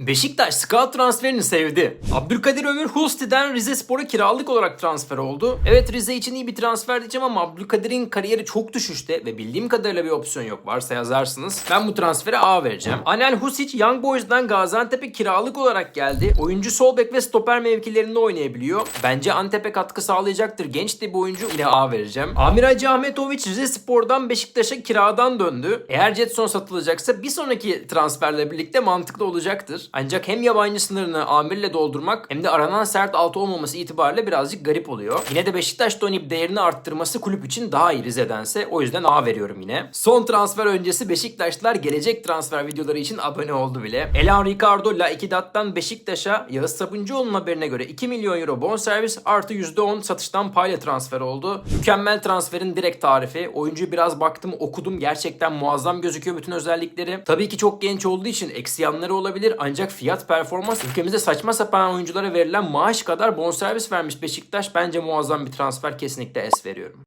Beşiktaş scout transferini sevdi. Abdülkadir Ömür Hulsti'den Rize Spor'a kiralık olarak transfer oldu. Evet Rize için iyi bir transfer diyeceğim ama Abdülkadir'in kariyeri çok düşüşte ve bildiğim kadarıyla bir opsiyon yok. Varsa yazarsınız. Ben bu transfere A vereceğim. Anel Husic Young Boys'dan Gaziantep'e kiralık olarak geldi. Oyuncu sol bek ve stoper mevkilerinde oynayabiliyor. Bence Antep'e katkı sağlayacaktır. Genç de bir oyuncu. Yine A vereceğim. Amir Hacı Ahmetoviç Rize Spor'dan Beşiktaş'a kiradan döndü. Eğer Jetson satılacaksa bir sonraki transferle birlikte mantıklı olacaktır. Ancak hem yabancı sınırını amirle doldurmak hem de aranan sert altı olmaması itibariyle birazcık garip oluyor. Yine de Beşiktaş'ta oynayıp değerini arttırması kulüp için daha iyi Rize'dense. O yüzden A veriyorum yine. Son transfer öncesi Beşiktaşlılar gelecek transfer videoları için abone oldu bile. Elan Ricardo La Equidat'tan Beşiktaş'a Yağız Sabuncuoğlu'nun haberine göre 2 milyon euro bonservis artı %10 satıştan payla transfer oldu. Mükemmel transferin direkt tarifi. Oyuncuyu biraz baktım okudum. Gerçekten muazzam gözüküyor bütün özellikleri. Tabii ki çok genç olduğu için eksi yanları olabilir ancak fiyat performans ülkemizde saçma sapan oyunculara verilen maaş kadar bonservis vermiş Beşiktaş bence muazzam bir transfer kesinlikle es veriyorum.